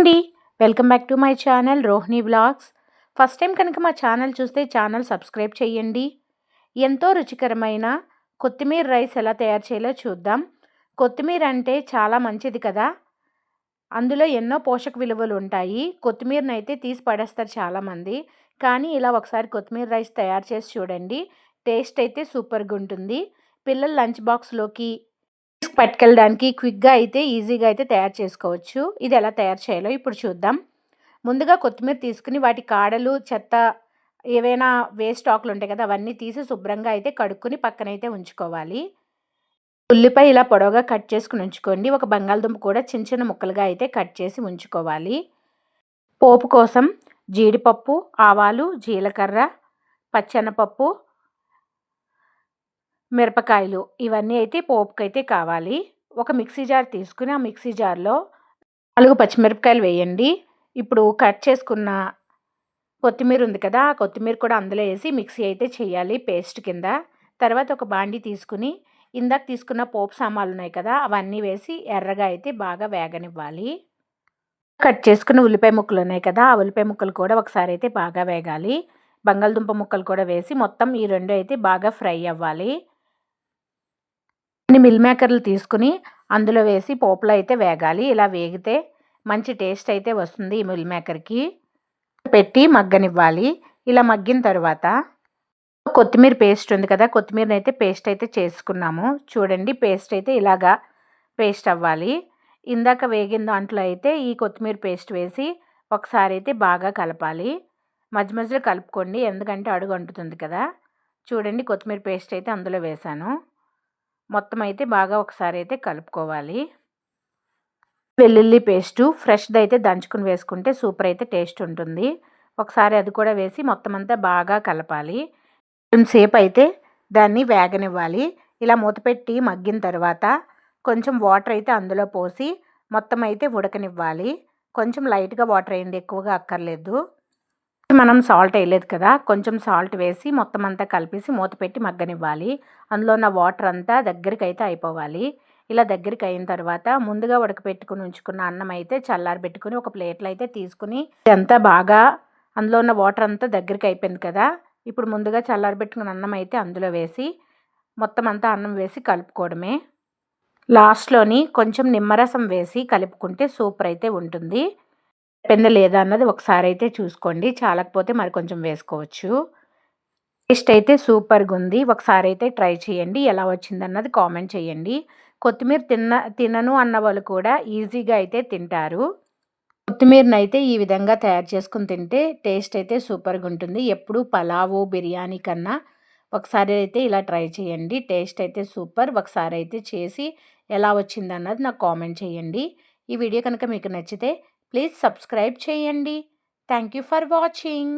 అండి. Welcome back to my channel Rohini blogs. First time కనుక మా ఛానల్ చూస్తే ఛానల్ సబ్స్క్రైబ్ చేయండి ఎంతో రుచికరమైన కొత్తిమీర రైస్ ఎలా తయారు చేయాలో చూద్దాం. కొత్తిమీర అంటే చాలా మంచిది కదా. అందులో ఎన్నో పోషక విలువలు ఉంటాయి. కొత్తిమీరని అయితే తీసి పడేస్తారు చాలామంది కానీ ఇలా ఒకసారి కొత్తిమీర రైస్ తయారు చేసి చూడండి. టేస్ట్ అయితే సూపర్గా ఉంటుంది. పిల్లల లంచ్ బాక్స్లోకి పట్టుకెళ్ళడానికి క్విక్గా అయితే ఈజీగా అయితే తయారు చేసుకోవచ్చు. ఇది ఎలా తయారు చేయాలో ఇప్పుడు చూద్దాం. ముందుగా కొత్తిమీర తీసుకుని వాటి కాడలు చెత్త ఏవైనా వేస్ట్ ఆకులు ఉంటాయి కదా అవన్నీ తీసి శుభ్రంగా అయితే కడుక్కుని పక్కనైతే ఉంచుకోవాలి. ఉల్లిపాయ ఇలా పొడవుగా కట్ చేసుకుని ఉంచుకోండి. ఒక బంగాళదుంప కూడా చిన్న చిన్న ముక్కలుగా అయితే కట్ చేసి ఉంచుకోవాలి. పోపు కోసం జీడిపప్పు ఆవాలు జీలకర్ర పచ్చెనపప్పు మిరపకాయలు ఇవన్నీ అయితే పోపుకైతే కావాలి. ఒక మిక్సీ జార్ తీసుకుని ఆ మిక్సీ జార్లో నాలుగు పచ్చిమిరపకాయలు వేయండి. ఇప్పుడు కట్ చేసుకున్న కొత్తిమీర ఉంది కదా ఆ కొత్తిమీర కూడా అందులో వేసి మిక్సీ అయితే చేయాలి పేస్ట్ కింద. తర్వాత ఒక బాండి తీసుకుని ఇందాక తీసుకున్న పోపు సామాన్లు ఉన్నాయి కదా అవన్నీ వేసి ఎర్రగా అయితే బాగా వేగనివ్వాలి. కట్ చేసుకున్న ఉల్లిపాయ ముక్కలు ఉన్నాయి కదా ఆ ఉల్లిపాయ ముక్కలు కూడా ఒకసారి అయితే బాగా వేగాలి. బంగాళదుంప ముక్కలు కూడా వేసి మొత్తం ఈ రెండు అయితే బాగా ఫ్రై అవ్వాలి. మిల్ మేకర్లు తీసుకుని అందులో వేసి పోపులో అయితే వేగాలి. ఇలా వేగితే మంచి టేస్ట్ అయితే వస్తుంది ఈ మిల్ మేకర్కి. పెట్టి మగ్గనివ్వాలి. ఇలా మగ్గిన తర్వాత కొత్తిమీర పేస్ట్ ఉంది కదా కొత్తిమీరని అయితే పేస్ట్ అయితే చేసుకున్నాము. చూడండి పేస్ట్ అయితే ఇలాగా పేస్ట్ అవ్వాలి. ఇందాక వేగిన దాంట్లో అయితే ఈ కొత్తిమీర పేస్ట్ వేసి ఒకసారి అయితే బాగా కలపాలి. మధ్య మధ్యలో కలుపుకోండి ఎందుకంటే అడుగు అంటుతుంది కదా. చూడండి కొత్తిమీర పేస్ట్ అయితే అందులో వేసాను మొత్తం అయితే బాగా ఒకసారి అయితే కలుపుకోవాలి. వెల్లుల్లి పేస్టు ఫ్రెష్ది అయితే దంచుకుని వేసుకుంటే సూపర్ అయితే టేస్ట్ ఉంటుంది ఒకసారి అది కూడా వేసి మొత్తం అంతా బాగా కలపాలి. కొంచెంసేపు అయితే దాన్ని వేగనివ్వాలి. ఇలా మూతపెట్టి మగ్గిన తర్వాత కొంచెం వాటర్ అయితే అందులో పోసి మొత్తం అయితే ఉడకనివ్వాలి. కొంచెం లైట్గా వాటర్ అయింది ఎక్కువగా అక్కర్లేదు. మనం సాల్ట్ వేయలేదు కదా కొంచెం సాల్ట్ వేసి మొత్తం అంతా కలిపేసి మూత పెట్టి మగ్గనివ్వాలి. అందులో ఉన్న వాటర్ అంతా దగ్గరికి అయితే అయిపోవాలి. ఇలా దగ్గరికి అయిన తర్వాత ముందుగా ఉడకపెట్టుకుని ఉంచుకున్న అన్నం అయితే చల్లారి పెట్టుకుని ఒక ప్లేట్లో అయితే తీసుకుని ఇదంతా బాగా అందులో ఉన్న వాటర్ అంతా దగ్గరికి అయిపోయింది కదా ఇప్పుడు ముందుగా చల్లారి పెట్టుకున్న అన్నం అయితే అందులో వేసి మొత్తం అంతా అన్నం వేసి కలుపుకోవడమే. లాస్ట్లోని కొంచెం నిమ్మరసం వేసి కలుపుకుంటే సూపర్ అయితే ఉంటుంది. పెంద లేదా అన్నది ఒకసారి అయితే చూసుకోండి. చాలకపోతే మరి కొంచెం వేసుకోవచ్చు. టేస్ట్ అయితే సూపర్గా ఉంది. ఒకసారి అయితే ట్రై చేయండి. ఎలా వచ్చింది అన్నది కామెంట్ చేయండి. కొత్తిమీర తిన్న తినను అన్న వాళ్ళు కూడా ఈజీగా అయితే తింటారు. కొత్తిమీరని అయితే ఈ విధంగా తయారు చేసుకుని తింటే టేస్ట్ అయితే సూపర్గా ఉంటుంది. ఎప్పుడు పలావు బిర్యానీ కన్నా ఒకసారి అయితే ఇలా ట్రై చేయండి. టేస్ట్ అయితే సూపర్. ఒకసారి అయితే చేసి ఎలా వచ్చింది అన్నది నాకు కామెంట్ చేయండి. ఈ వీడియో కనుక మీకు నచ్చితే ప్లీజ్ సబ్స్క్రైబ్ చేయండి. Thank you for watching